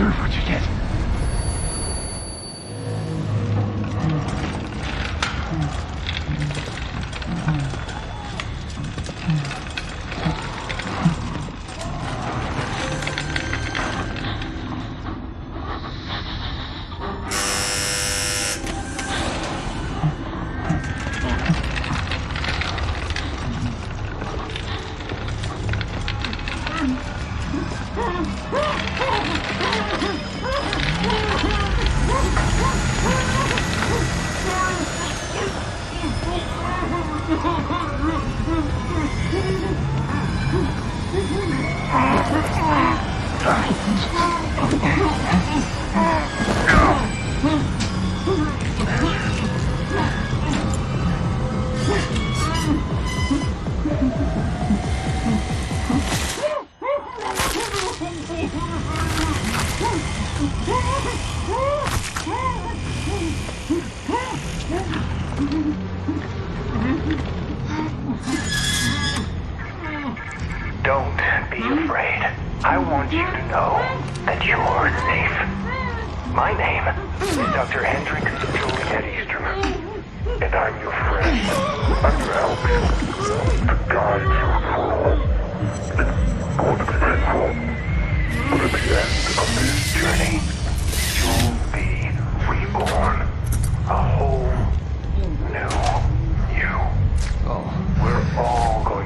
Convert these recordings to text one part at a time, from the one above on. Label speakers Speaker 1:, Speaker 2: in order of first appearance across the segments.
Speaker 1: deserve what you get.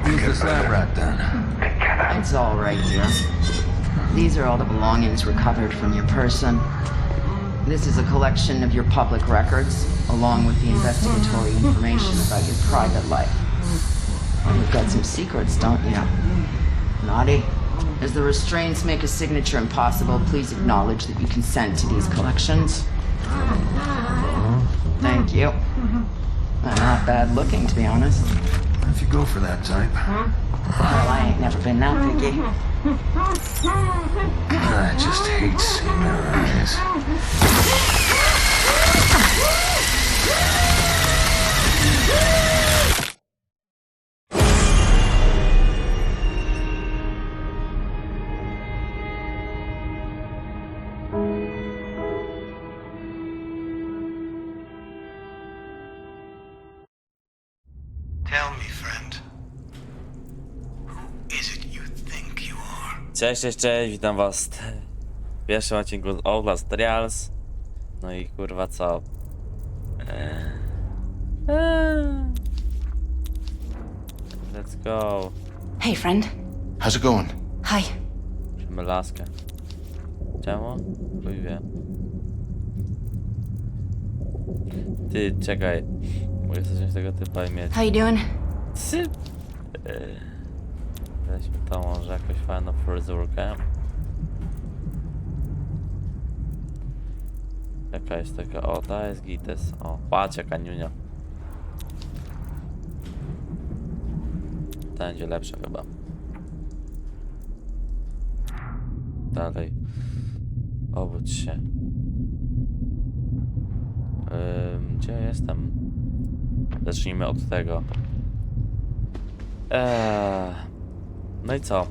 Speaker 2: All going to
Speaker 3: who's
Speaker 2: get
Speaker 3: this rat then?
Speaker 4: It's all right here. These are all the belongings recovered from your person. This is a collection of your public records, along with the investigatory information about your private life. Well, you've got some secrets, don't you? Naughty. As the restraints make a signature impossible, please acknowledge that you consent to these collections. Thank you. Uh, Not bad looking, to be honest.
Speaker 3: If you go for that type, Huh?
Speaker 4: Well, I ain't never been that picky.
Speaker 3: I just hate seeing their eyes.
Speaker 5: Cześć, cześć, cześć, witam was w pierwszym odcinku z Outlast Trials. No i kurwa co? Eee. Eee. Let's go.
Speaker 6: Hey, friend.
Speaker 3: How's it going?
Speaker 6: Hi.
Speaker 5: Musimy laskę. Czemu? Chuj wie. Ty, czekaj. Mogę zacząć tego typa i mieć.
Speaker 6: How you doing?
Speaker 5: Ty. Eee. Weźmy to może jakąś fajną fryzurkę. Jaka jest taka, o ta jest gites. O, patrz jaka niunia. Ta będzie lepsza chyba. Dalej. Obudź się. Ym, gdzie jestem? Zacznijmy od tego. Eee, no i co?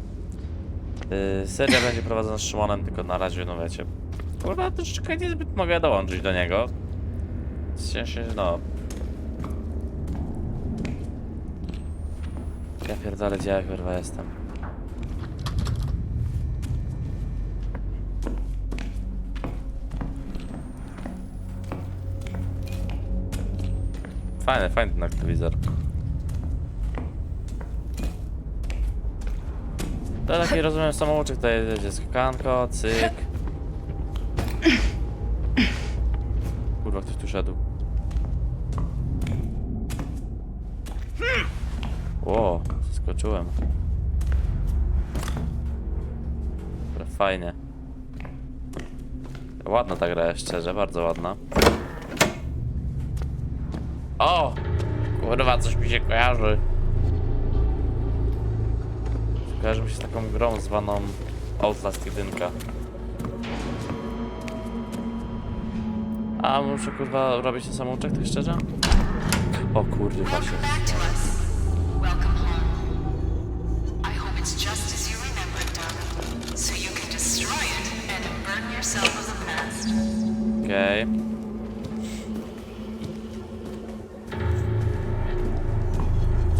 Speaker 5: Yy, seria będzie prowadzona z Szymonem, tylko na razie, no wiecie. Kurwa, troszeczkę niezbyt mogę dołączyć do niego. W sensie, no. Ja pierdolę, gdzie ja kurwa jestem. Fajny, fajny ten. To taki rozumiem samouczek, to jest skakanko, cyk. Kurwa, ktoś tu szedł. O, zaskoczyłem. Fajnie. Ładna ta gra szczerze, bardzo ładna. O! Kurwa, coś mi się kojarzy. Kojarzy mi się z taką grą zwaną Outlast 1. A muszę kurwa robić ten samouczek, tak szczerze? O kurde, właśnie.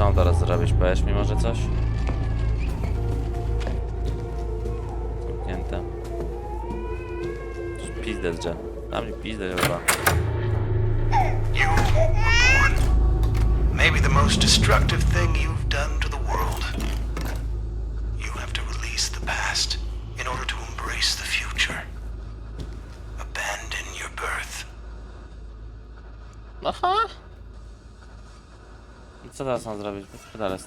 Speaker 5: Co teraz zrobić? Powiesz mi może coś? Zamknięte. Pizdę drze. Na mnie pizdę chyba.
Speaker 7: Maybe the most destructive thing you've
Speaker 5: Co teraz mam zrobić? Pedale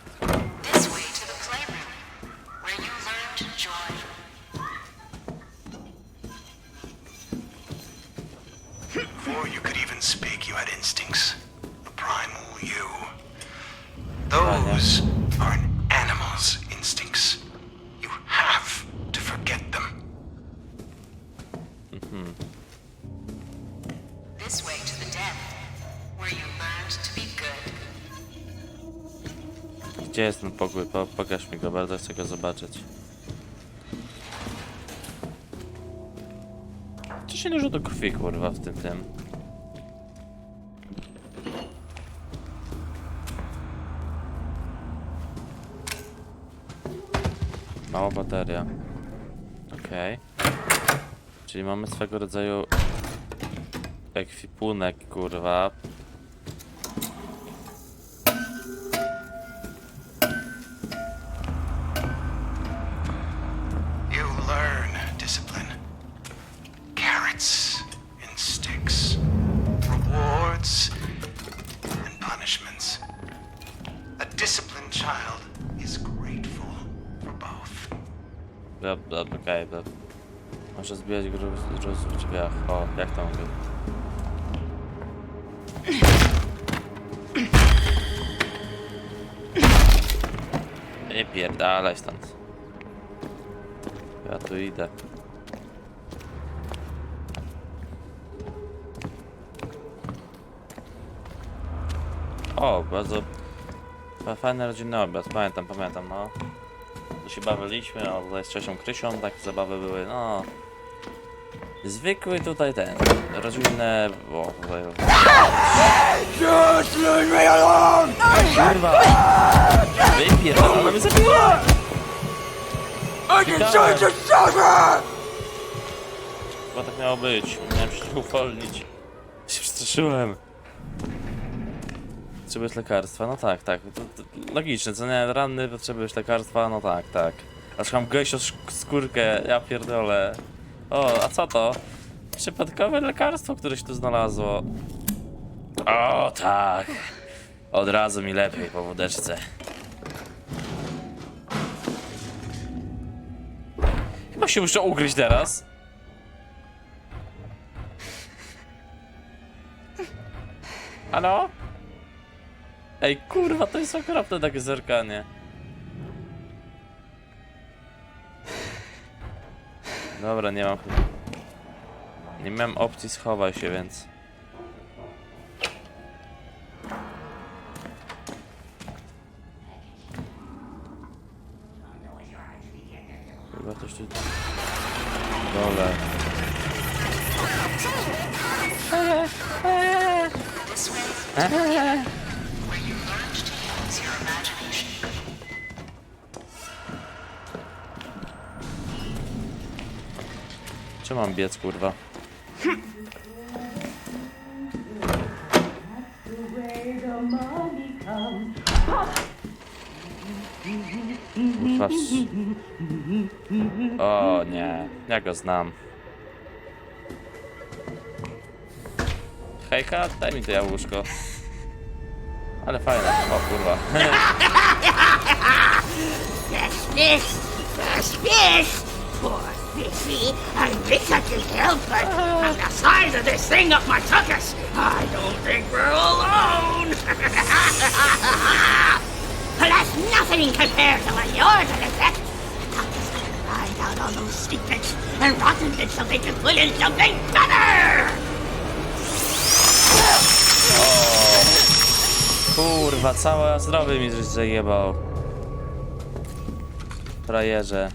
Speaker 5: Gdzie jest ten pokój? Po, pokaż mi go, bardzo chcę go zobaczyć. Czy się dużo do krwi, kurwa, w tym tym? Mała bateria. Okej. Czyli mamy swego rodzaju ekwipunek, kurwa. Dobra, okej, okay, Może zbijać gruz w drzwiach. O, jak to mówię? Nie pierdalaj stąd. Ja tu idę. O, bardzo fa- fajny rodzinny obiad, pamiętam, pamiętam, no. Tu się bawiliśmy, o tutaj z Czesią Krysią, tak zabawy były, no. Zwykły tutaj ten, rodzinne, o tutaj...
Speaker 1: Just leave me alone!
Speaker 5: Kurwa! Wypierdala, ona mnie zabiła! Chyba tak miało być, miałem się uwolnić. Się przestraszyłem. Potrzebujesz lekarstwa? No tak, tak. To, to logiczne, co nie? Ranny, potrzebujesz lekarstwa? No tak, tak. Aż mam gościu skórkę, ja pierdolę. O, a co to? Przypadkowe lekarstwo, które się tu znalazło. O, tak. Od razu mi lepiej po wódeczce. Chyba się muszę ugryźć teraz. Halo? Ej, kurwa, to jest okropne takie zerkanie. Dobra, nie mam. Nie miałem opcji schowaj się, więc. Biec, kurwa? Kurwa. O nie, ja go znam. Hejka, daj mi to jabłuszko. Ale fajne, o kurwa.
Speaker 8: Fish! There's See, I wish I could help, but the size of this thing up my tuckus, I don't think we're alone. but that's nothing compared to what yours are just gonna ride out all those secrets and rotten bits so they can put in something better.
Speaker 5: O, kurwa, całe zdrowie mi zajebał. Frajerze.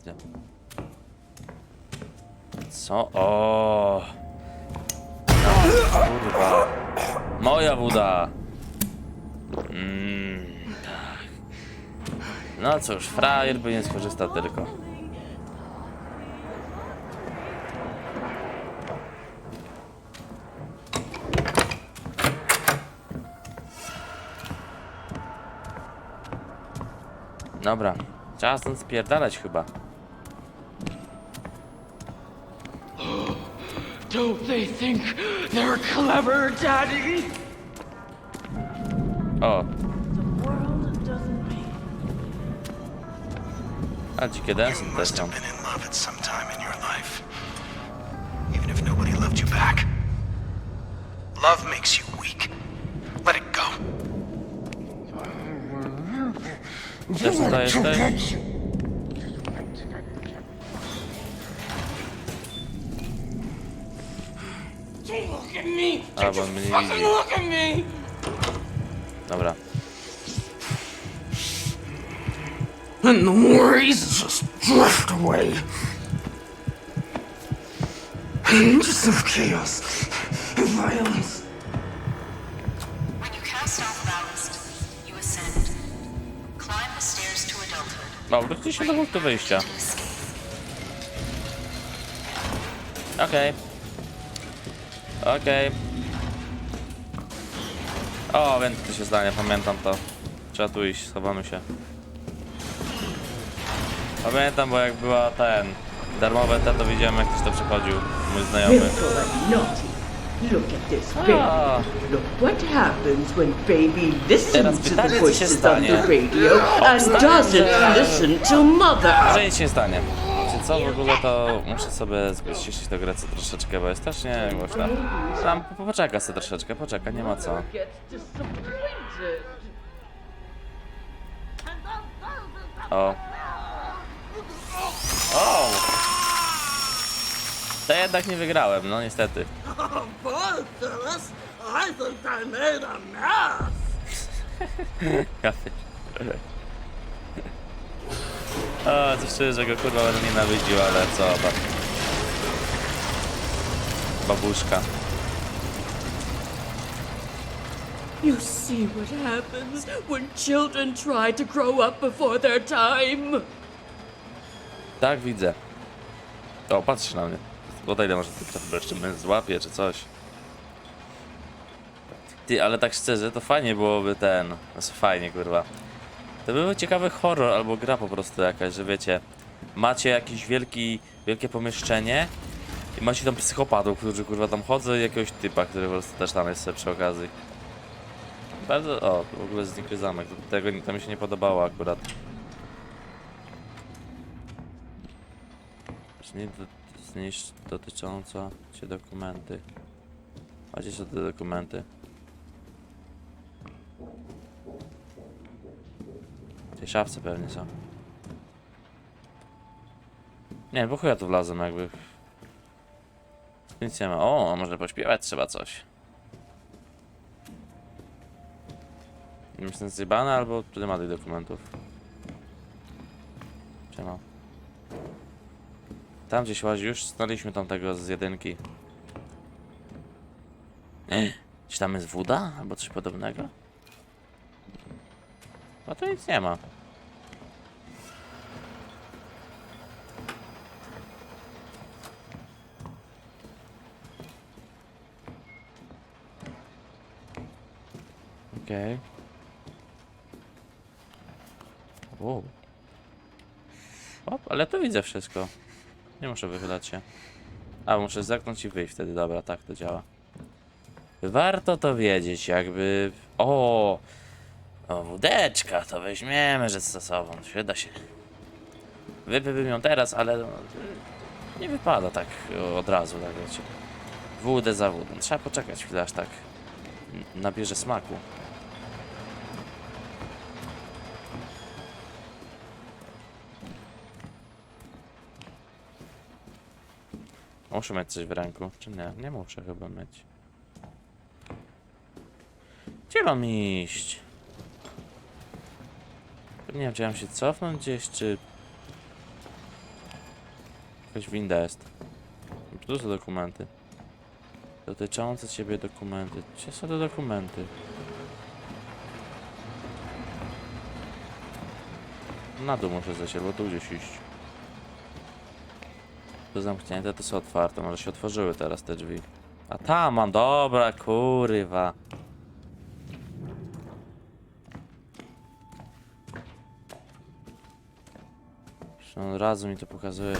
Speaker 5: Widzę. Co? O. No, kurwa. Moja woda. Mm, tak. No cóż, frajer by nie skorzystał tylko. Dobra, czas stąd spierdalać chyba.
Speaker 8: Don't they think they're clever, Daddy?
Speaker 5: O,
Speaker 8: The world doesn't make
Speaker 5: a dzikie densy
Speaker 7: You
Speaker 5: też
Speaker 7: must have been in love at some time in your life. Even if nobody loved you back. Love makes you weak. Let it go.
Speaker 5: Też tutaj jesteś?
Speaker 8: Don't look at me!
Speaker 5: A, bo on mnie nie widzi.
Speaker 8: look at me!
Speaker 5: Dobra.
Speaker 8: And the worries just drift away. Hinges of chaos and violence.
Speaker 6: When you cast off ballast, you ascend. Climb the stairs to adulthood.
Speaker 5: No, wróciliśmy do punktu wyjścia.
Speaker 6: Escape.
Speaker 5: Okej. Okej. O, wiem co się stanie, pamiętam to. Trzeba tu iść, schowamy się. Pamiętam, bo jak była ten... Darmowe te, to widziałem jak ktoś to przechodził. Mój znajomy.
Speaker 9: Look at this baby.
Speaker 5: Ah.
Speaker 9: Look what happens when baby listens to the
Speaker 5: co
Speaker 9: voices on the radio and doesn't listen to mother.
Speaker 5: Nic się nie stanie. Co, w ogóle to muszę sobie tę grę co troszeczkę, bo jest strasznie głośno. Tam po- poczeka sobie troszeczkę, poczeka, nie ma co. O. O! To jednak nie wygrałem, no niestety.
Speaker 8: Mess.
Speaker 5: Ja O, coś czuję, że go kurwa będę nienawidził, ale co tam. Babuszka.
Speaker 9: You see what happens when children try to grow up before their time.
Speaker 5: Tak, widzę. O, patrz na mnie. Podejdę, może trochę jeszcze mnie złapie, czy coś. Ty, ale tak szczerze, to fajnie byłoby ten... Znaczy fajnie, kurwa. To by był ciekawy horror albo gra po prostu jakaś, że wiecie... Macie jakiś wielki, wielkie pomieszczenie i macie tam psychopatów, którzy kurwa tam chodzą i jakiegoś typa, który po prostu też tam jest sobie przy okazji. Bardzo... O, w ogóle znikły zamek. Tego to mi się nie podobało akurat. Zniszcz, dotycząca cię dokumenty. Gdzie są te dokumenty? Tej szafce pewnie są. Nie, bo chuja tu wlazłem jakby. Nic nie ma. O, może pośpiewać trzeba coś. Myślę zjebane albo tu nie ma tych dokumentów. Siema. Tam gdzieś łazi, już znaliśmy tamtego z jedynki. Czy tam jest woda? Albo coś podobnego? No to nic nie ma. Okej. Wow. Op, ale to widzę wszystko. Nie muszę wychylać się. A, muszę zerknąć i wyjść wtedy, dobra, tak to działa. Warto to wiedzieć, jakby... O! O, wódeczka, to weźmiemy, że ze sobą, przyda się. Wypiłbym ją teraz, ale no, nie wypada tak od razu, tak wiecie. Wódę za wódą. Trzeba poczekać chwilę, aż tak nabierze smaku. Muszę mieć coś w ręku, czy nie? Nie muszę chyba mieć. Gdzie mam iść? Nie wiem, się cofnąć gdzieś, czy... Jakaś winda jest. Tu są dokumenty. Dotyczące ciebie dokumenty. Gdzie są te dokumenty? Na dół muszę zejść, albo tu gdzieś iść. To zamknięte, to są otwarte. Może się otworzyły teraz te drzwi. A tam mam, dobra, kurwa. Zresztą Od razu mi to pokazuje.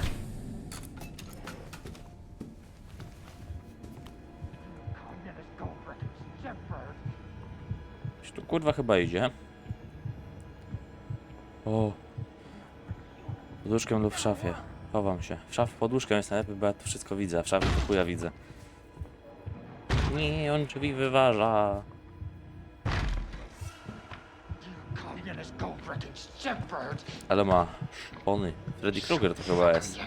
Speaker 5: Tu kurwa chyba idzie. O. Poduszkę lub w szafie. Chowam się. W szafie poduszkę jest najlepiej, bo ja to wszystko widzę. W szafie to chuja widzę. Nie, on drzwi wyważa. Ale ma szpony. Freddy Krueger to chyba jest.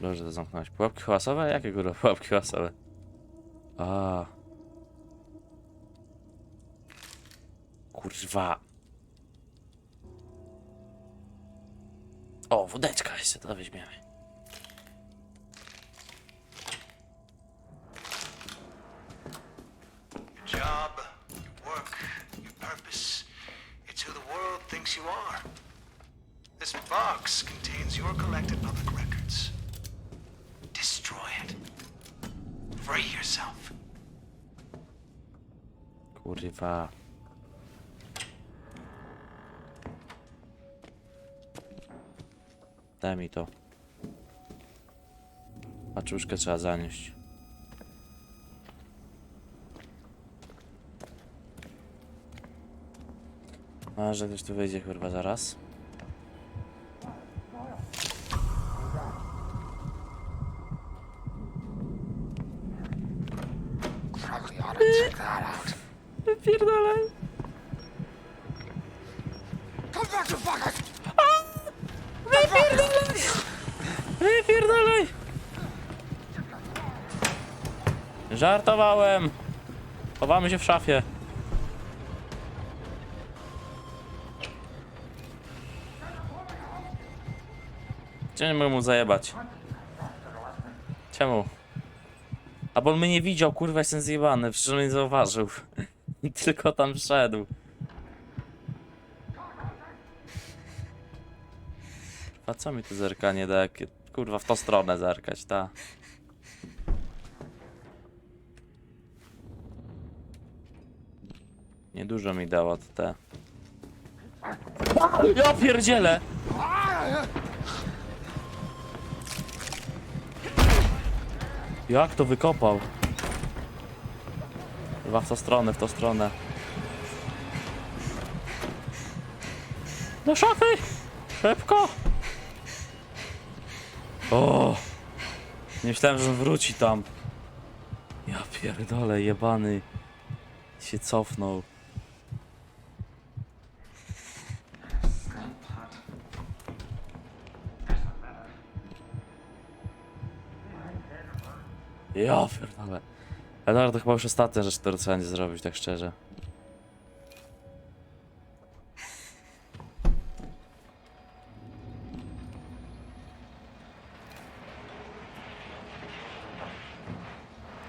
Speaker 5: Dobrze to zamknąć. Pułapki hałasowe? Jakie kurwa pułapki hałasowe? A. Kurwa. O, wódeczka jeszcze, to weźmiemy. Daj mi to. Paczuszkę trzeba zanieść. Może ktoś tu wejdzie kurwa zaraz.
Speaker 8: Probably ought to check that out.
Speaker 5: Wypierdalaj!
Speaker 8: Come back, you fuckers!
Speaker 5: Wypierdalaj! Żartowałem! Chowamy się w szafie. Mogę mu zajebać? Czemu? A bo on mnie nie widział, kurwa, jestem zjebany, przecież on nie zauważył. Tylko tam wszedł. A co mi tu zerkanie da, jak kurwa w tą stronę zerkać, ta? Niedużo mi dało to te. Ja pierdzielę! Jak to wykopał? Chyba w tą stronę, w tą stronę. Do szafy! Szybko! O! Nie myślałem, że wróci tam. Ja pierdolę, jebany. Się cofnął. Ja pierdolę. Ale to chyba już ostatnia rzecz, którą trzeba będzie zrobić, tak szczerze.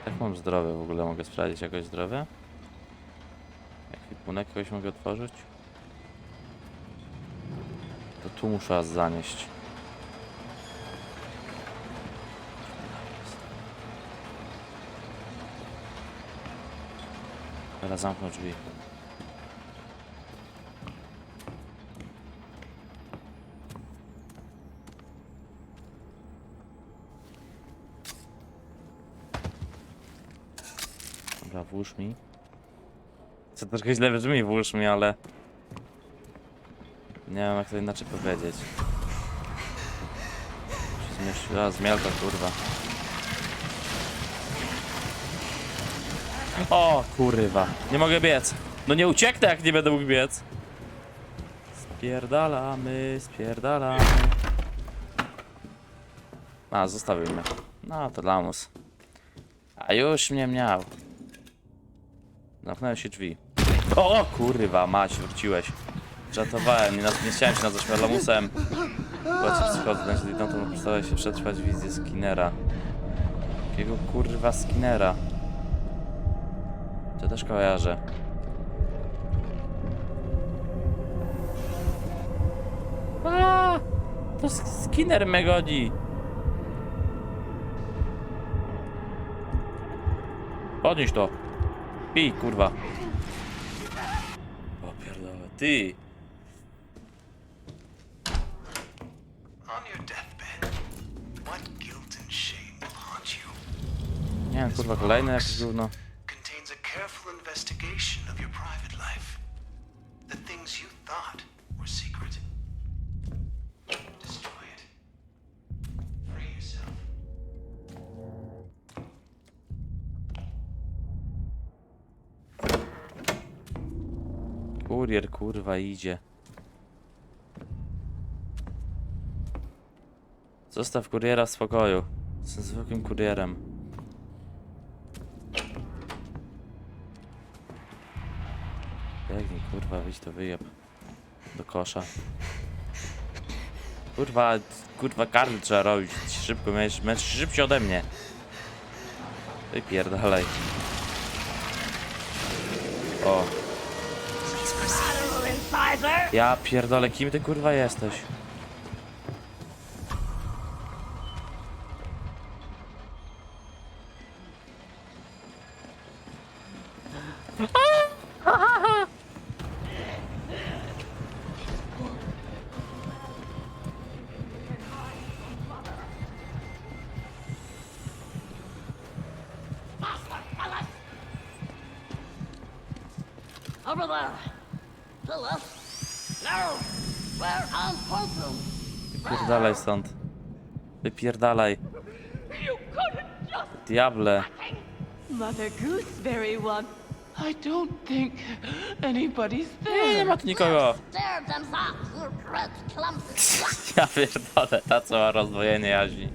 Speaker 5: Jak mam zdrowie w ogóle? Mogę sprawdzić jakoś zdrowie? Ekwipunek jakoś mogę otworzyć? To tu muszę zanieść. Teraz zamknąć drzwi. Dobra, włóż mi. Co troszkę źle brzmi, włóż mi, ale... Nie wiem jak to inaczej powiedzieć. Myśl, a zmielka kurwa. O kurwa, nie mogę biec. No nie ucieknę jak nie będę mógł biec. Spierdalamy, spierdalamy. A, zostawił mnie. No to lamus. A już mnie miał. Zamknęły się drzwi. O kurwa, mać, wróciłeś. Żartowałem, nie, nie chciałem się nazwać lamusem. Płacić na czyli to starałeś się przetrwać wizję Skinnera. Jakiego kurwa Skinnera? To też kojarzę. A, to Sk- Skinner me goni. Podnieś to. Pij, kurwa. O pierdolę, ty. Nie wiem, kurwa, kolejne jakieś gówno. Kurier, kurwa, idzie. Zostaw kuriera w spokoju. Jestem zwykłym kurierem. Biegnij, kurwa, wyjdź to wyjeb. Do kosza. Kurwa, kurwa, karty trzeba robić. Szybko, męcz, męcz szybciej ode mnie. Wypierdalaj. O, ja pierdolę, kim ty kurwa jesteś?
Speaker 8: Over there.
Speaker 5: Wypierdalaj stąd. Wypierdalaj. Diable.
Speaker 9: Mother Gooseberry one. I don't think anybody's
Speaker 5: Nie, nie
Speaker 9: there.
Speaker 5: ma tu nikogo. Ja pierdolę, ta cała rozdwojenie jaźni.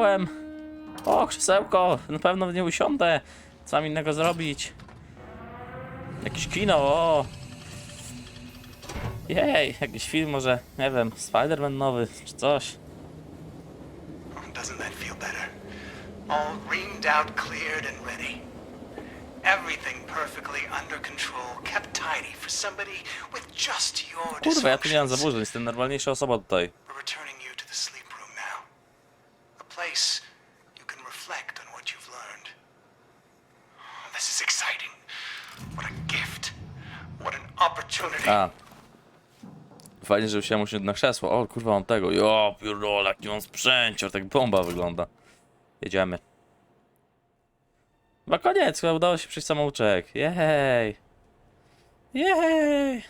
Speaker 5: Pojechałem! O, krzesełko! Na pewno nie usiądę! Co mam innego zrobić? Jakieś kino, o! Jej, jakiś film może, nie wiem, Spider-Man nowy, czy coś.
Speaker 7: Doesn't that feel better? All reamed out, cleared, and ready. Everything perfectly under control, kept tidy for somebody with just your
Speaker 5: Kurwa, ja tu nie mam zaburzeń, jestem najnormalniejsza osoba tutaj.
Speaker 7: Returning you to the sleep room now. A place you can reflect on what you've learned. This is exciting. What a gift. What an opportunity.
Speaker 5: A. Fajnie, że usiadłem się na krzesło. O, kurwa, mam tego. Jo, pierdolę, jaki sprzęcior, tak bomba wygląda. Jedziemy. Chyba koniec, udało się przejść samouczek. Jej. Jej.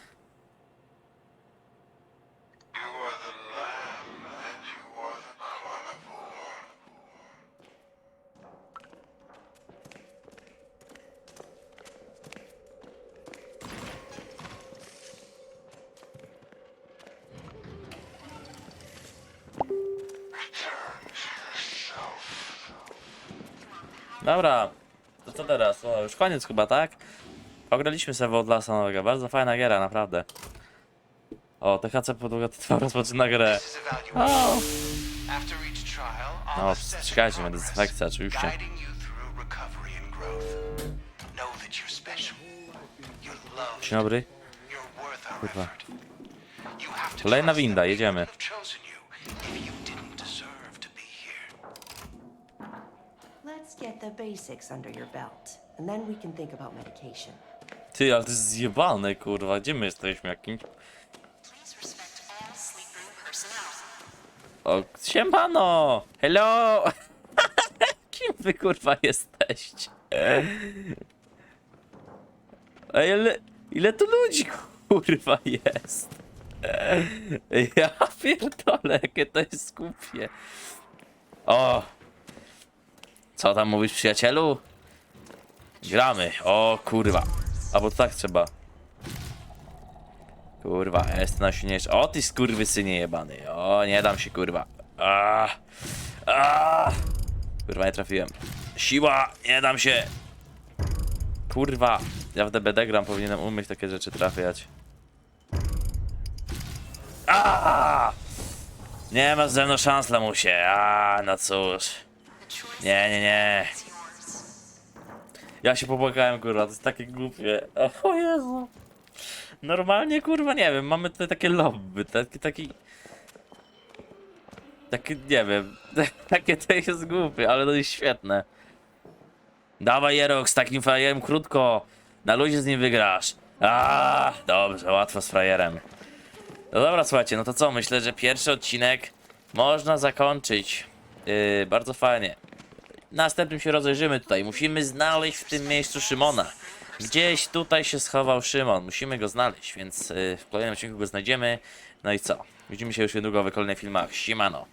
Speaker 5: Dobra, to co teraz? O, już koniec chyba, tak? Ograliśmy sobie od lasa nowego. Bardzo fajna giera, naprawdę. O, THC podłoga trwa rozpoczyna grę. O, No, czekajcie,
Speaker 7: progress,
Speaker 5: dezynfekcja, oczywiście. Dzień dobry. Kurwa. Kolejna winda, jedziemy.
Speaker 6: Let's
Speaker 10: get the basics under your belt, and then we can think about medication.
Speaker 5: Ty, ale to jest zjebane, kurwa. Gdzie my jesteśmy? Jakimś...
Speaker 6: Please respect all sleep room personnel.
Speaker 5: O, siemano! Hello! Kim wy, kurwa, jesteście? Ej, ale... Ile tu ludzi, kurwa, jest? Ja pierdolę, jakie to jest głupie. O! Co tam mówisz, przyjacielu? Gramy. O, kurwa. A bo tak trzeba. Kurwa, jest najsilniejszy. O, ty skurwysynie jebany. O, nie dam się, kurwa. A, a, kurwa, nie trafiłem. Siła, nie dam się. Kurwa, ja w DBD gram, powinienem umieć takie rzeczy trafiać. A! Nie ma ze mną szans, lamusie. A, no cóż. Nie, nie, nie. Ja się popłakałem, kurwa, to jest takie głupie. O Jezu. Normalnie, kurwa, nie wiem, mamy tutaj takie lobby, taki, taki... Takie, nie wiem, takie to jest głupie, ale to jest świetne. Dawaj, Jerok, z takim frajerem krótko. Na luzie z nim wygrasz. A, dobrze, łatwo z frajerem. No dobra, słuchajcie, no to co? Myślę, że pierwszy odcinek można zakończyć. Yy, bardzo fajnie. Następnym się rozejrzymy tutaj. Musimy znaleźć w tym miejscu Szymona. Gdzieś tutaj się schował Szymon. Musimy go znaleźć, więc yy, w kolejnym odcinku go znajdziemy. No i co? Widzimy się już niedługo w kolejnych filmach. Siemano.